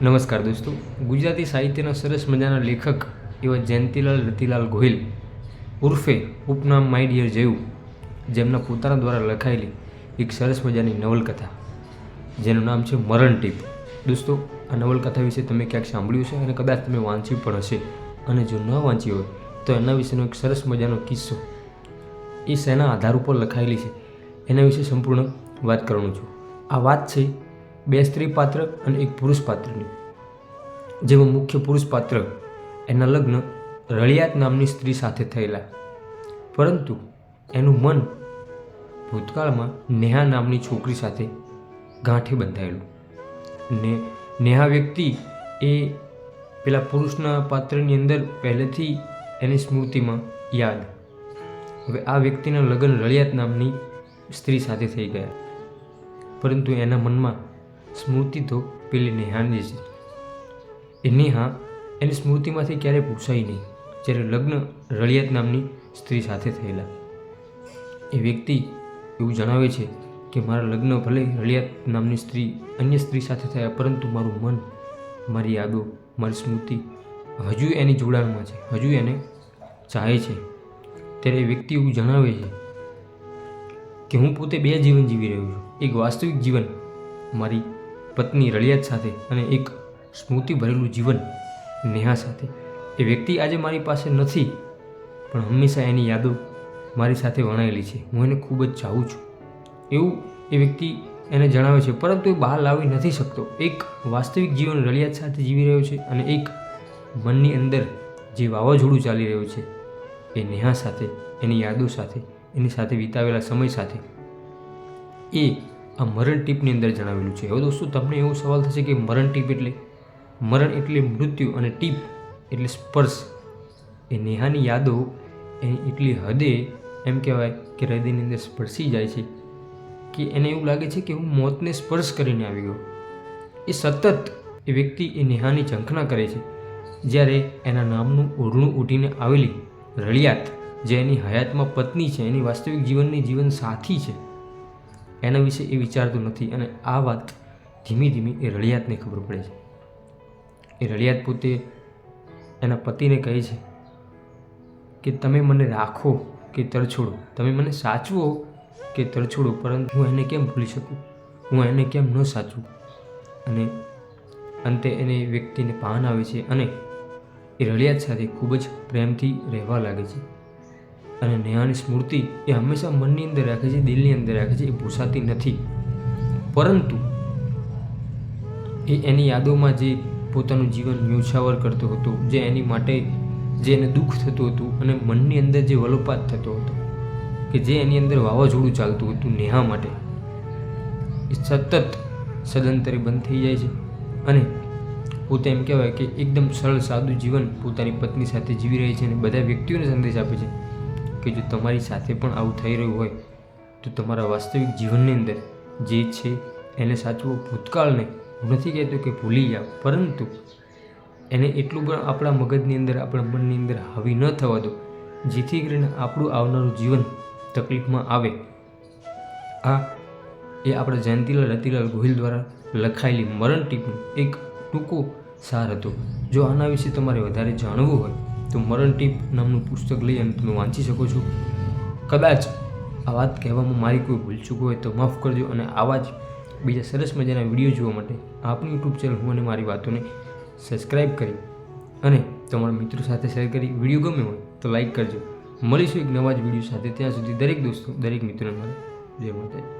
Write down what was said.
નમસ્કાર દોસ્તો, ગુજરાતી સાહિત્યના સરસ મજાના લેખક એવા જયંતિલાલ રતિલાલ ગોહિલ ઉર્ફે ઉપનામ માય ડિયર જેવું, જેમના પોતાના દ્વારા લખાયેલી એક સરસ મજાની નવલકથા, જેનું નામ છે મરણ ટીપ. દોસ્તો, આ નવલકથા વિશે તમે ક્યાંક સાંભળ્યું છે અને કદાચ તમે વાંચ્યું પણ હશે. અને જો ન વાંચી હોય, તો એના વિશેનો એક સરસ મજાનો કિસ્સો એ શેના આધાર ઉપર લખાયેલી છે, એના વિશે સંપૂર્ણ વાત કરવાનું છું. આ વાત છે બે સ્ત્રી પાત્ર અને એક પુરુષ પાત્રની. જેમાં મુખ્ય પુરુષ પાત્ર એના લગ્ન રળિયાત નામની સ્ત્રી સાથે થયેલા. પરંતુ એનું મન ભૂતકાળમાં નેહા નામની છોકરી સાથે ગાંઠે બંધાયેલું. ને નેહા વ્યક્તિ એ પેલા પુરુષના પાત્રની અંદર પહેલેથી એની સ્મૃતિમાં યાદ. હવે આ વ્યક્તિના લગ્ન રળિયાત નામની સ્ત્રી સાથે થઈ ગયા. પરંતુ એના મનમાં સ્મૃતિ તો પેલી નેહાની જ. એ નેહા એની સ્મૃતિમાંથી ક્યારેય પૂછાય નહીં, જ્યારે લગ્ન રળિયાત નામની સ્ત્રી સાથે થયેલા. એ વ્યક્તિ એવું જણાવે છે કે, મારા લગ્ન ભલે રળિયાત નામની સ્ત્રી અન્ય સ્ત્રી સાથે થયા, પરંતુ મારું મન, મારી યાદો, મારી સ્મૃતિ હજુ એની જોડાણમાં છે, હજુ એને ચાહે છે. ત્યારે એ વ્યક્તિ એવું જણાવે છે કે, હું પોતે બે જીવન જીવી રહ્યો છું. એક વાસ્તવિક જીવન, મારી પત્ની રળિયાત સાથે અને એક સ્મૃતિ ભરેલું જીવન નેહા સાથે. એ વ્યક્તિ આજે મારી પાસે નથી, પણ હંમેશા એની યાદો મારી સાથે વણાયેલી છે. હું એને ખૂબ જ ચાહું છું. એવું એ વ્યક્તિ એને જણાવે છે, પરંતુ એ બહાર લાવી નથી શકતો. એક વાસ્તવિક જીવન રળિયાત સાથે જીવી રહ્યો છે અને એક મનની અંદર જે વાવાઝોડું ચાલી રહ્યું છે, એ નેહા સાથે, એની યાદો સાથે, એની સાથે વિતાવેલા સમય સાથે. એ આ મરણ ટીપની અંદર જણાવેલું છે. હવે દોસ્તો, તમને એવો સવાલ થશે કે મરણ ટીપ એટલે? મરણ એટલે મૃત્યુ અને ટીપ એટલે સ્પર્શ. એ નેહાની યાદો એની એટલી હદે એમ કહેવાય કે હૃદયની અંદર સ્પર્શી જાય છે કે એને એવું લાગે છે કે હું મોતને સ્પર્શ કરીને આવી ગયો. એ સતત એ વ્યક્તિ એ નેહાની ઝંખના કરે છે. જ્યારે એના નામનું ઓઢણું ઉઠીને આવેલી રળિયાત, જે એની હયાતમાં પત્ની છે, એની વાસ્તવિક જીવનની જીવન સાથી છે એના વિશે એ વિચારતું નથી અને આ વાત ધીમી ધીમી એ રળિયાતને ખબર પડે છે. એ રળિયાત પોતે એના પતિને કહે છે કે તમે મને રાખો કે તરછોડો તમે મને સાચવો કે તરછોડો પરંતુ હું એને કેમ ભૂલી શકું? હું એને કેમ ન સાચવું? અને અંતે એને વ્યક્તિને પાન આવે છે અને એ રળિયાત સાથે ખૂબ જ પ્રેમથી રહેવા લાગે છે. અને નેહાની સ્મૃતિ એ હંમેશા મનની અંદર રાખે છે, દિલની અંદર રાખે છે, એ ભૂસાતી નથી. પરંતુ એ એની યાદોમાં જે પોતાનું જીવન ન્યોછાવર કરતો હતો, જે એની માટે જે એને દુઃખ થતું હતું અને મનની અંદર જે વલોપાત થતો હતો, કે જે એની અંદર વાવાઝોડું ચાલતું હતું નેહા માટે, એ સતત સદંતરે બંધ થઈ જાય છે. અને પોતે એમ કહેવાય કે એકદમ સરળ, સાદું જીવન પોતાની પત્ની સાથે જીવી રહી છે અને બધા વ્યક્તિઓને સંદેશ આપે છે. કે જો તમારી સાથે પણ આવું થઈ રહ્યું હોય, તો તમારા વાસ્તવિક જીવનની અંદર જે છે એને સાચવો. ભૂતકાળને હું નથી કહેતો કે ભૂલી જાઓ પરંતુ એને એટલું પણ આપણા મગજની અંદર, આપણા મનની અંદર હાવી ન થવા દો, જેથી કરીને આપણું આવનારું જીવન તકલીફમાં આવે. આ એ આપણા જયંતિલાલ રતિલાલ ગોહિલ દ્વારા લખાયેલી મરણ ટીપનું એક ટૂંકો સાર હતો. જો આના વિશે તમારે વધારે જાણવું હોય તો મરણ ટીપ નામનું પુસ્તક લઈ અને તમે વાંચી શકો છો. કદાચ આ વાત કહેવામાં મારી કોઈ ભૂલચૂક હોય તો માફ કરજો અને આવા જ બીજા સરસ મજાના વીડિયો જોવા માટે આપણી યુટ્યુબ ચેનલ હું અને મારી વાતોને સબસ્ક્રાઈબ કરી અને તમારા મિત્રો સાથે શેર કરી વીડિયો ગમ્યો હોય તો લાઈક કરજો. મળીશું એક નવા જ વીડિયો સાથે. ત્યાં સુધી દરેક દોસ્તો, દરેક મિત્રોને મારે. જય માતાજી.